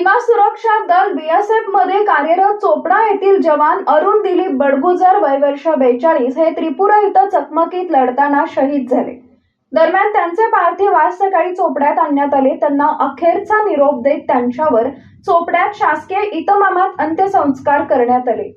सीमा सुरक्षा दल बीएसएफमध्ये कार्यरत चोपडा येथील जवान अरुण दिलीप बडगुजर वय वर्ष बेचाळीस हे त्रिपुरा इथं चकमकीत लढताना शहीद झाले. दरम्यान त्यांचे पार्थिव आज सकाळी चोपड्यात आणण्यात आले. त्यांना अखेरचा निरोप देत त्यांच्यावर चोपड्यात शासकीय इतमामात अंत्यसंस्कार करण्यात आले.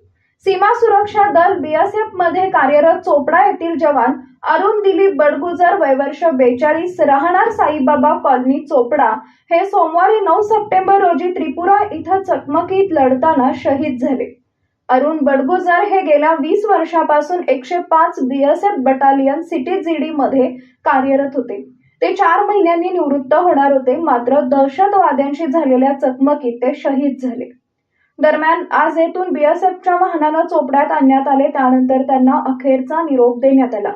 सीमा सुरक्षा दल बीएसएफमध्ये कार्यरत चोपडा येथील जवान अरुण दिलीप बडगुजर वयवर्ष बेचाळीस राहणार साईबाबा कॉलनी चोपडा हे सोमवारी नऊ सप्टेंबर रोजी त्रिपुरा इथं चकमकीत लढताना शहीद झाले. अरुण बडगुजर हे गेल्या वीस वर्षापासून एकशे पाच बीएसएफ बटालियन सिटी जीडी मध्ये कार्यरत होते. ते चार महिन्यांनी निवृत्त होणार होते मात्र दहशतवाद्यांशी झालेल्या चकमकीत ते शहीद झाले. दरम्यान आज येथून बीएसएफच्या वाहनानं चोपड्यात आणण्यात आले. त्यानंतर त्यांना अखेरचा निरोप देण्यात आला.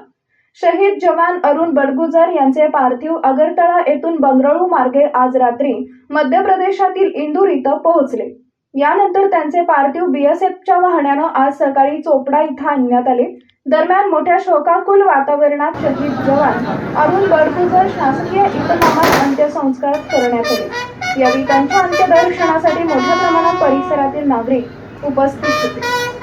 शहीद जवान अरुण बडगुजर यांचे पार्थिव अगरतळा येथून बंगळुरू मार्गे आज रात्री मध्य प्रदेशातील इंदूर इथं पोहोचले. यानंतर त्यांचे पार्थिव बीएसएफच्या वाहनानं आज सकाळी चोपडा इथं आणण्यात आले. दरम्यान मोठ्या शोकाकुल वातावरणात शहीद जवान अरुण बडगुजर शासकीय इतमामात अंत्यसंस्कार करण्यात आले. यावेळी त्यांच्या अंत्यदर्शनासाठी मोठ्या प्रमाणात परिसरातील नागरिक उपस्थित होते.